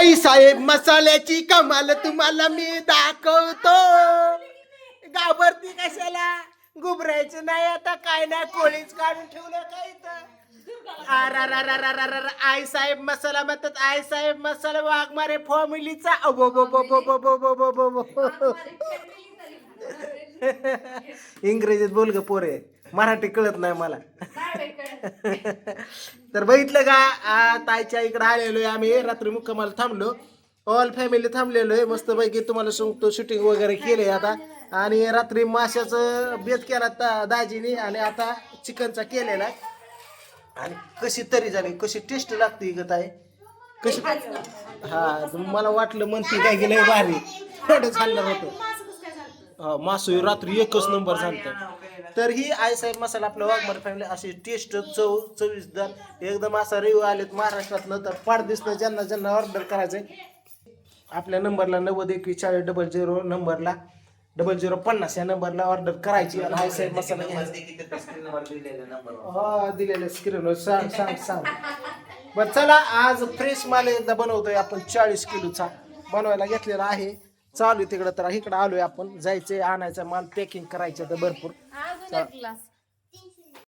आई साहेब मसाल्याची कमाल तुम्हाला मी दाखवतो. घाबरती कशाला? गुबरायचं नाही आता काय नाही कोळीच काढून ठेवलं काय तर आई साहेब मसाला म्हणतात आई साहेब मसाला वाघमारे फॉमिलीचा अबो बो बो बो बो बो बो बो बो बो इंग्रजीत बोल ग पोरे. मराठी कळत नाही मला. तर बघितलं का? आ, ताईच्या इकडे आलेलो आहे आम्ही. रात्री मुक्कामाला थांबलो. ऑल फॅमिली थांबलेलो आहे मस्त पैकी तुम्हाला सांगतो शूटिंग वगैरे केले आता. आणि रात्री माशाचं बेत केला ता- दाजीने आणि आता चिकनचा केलेला. आहे. आणि कशी तरी झाली कशी टेस्ट लागते ग ताई. कशी हा तर मला वाटलं म्हणते काय गेलं भारी. थोडं खाल्लं होतं. मासोळी मासू रात्री एकच नंबर झालतं. तर ही आई साहेब मसाला आपल्या वाघमार फॅमिली अशी टेस्ट चव चवीसदार एकदम असा रेव आलेत महाराष्ट्रातलं तर पाड ज्यांना ज्यांना ऑर्डर करायचंय आपल्या नंबरला नव्वद एकवीस चाळीस डबल झिरो नंबरला डबल झिरो पन्नास या नंबरला ऑर्डर करायची. आणि आई साहेब मसाला घ्यायचा हा दिलेलं स्क्रीनवर सांग सांग सांग. बरं चला आज फ्रेश माल एकदा बनवतोय आपण. चाळीस किलोचा बनवायला घेतलेला आहे. चालू आहे तिकडं तर इकडं आलोय आपण. जायचंय आणायचा माल पॅकिंग करायचं तर भरपूर. ग्लास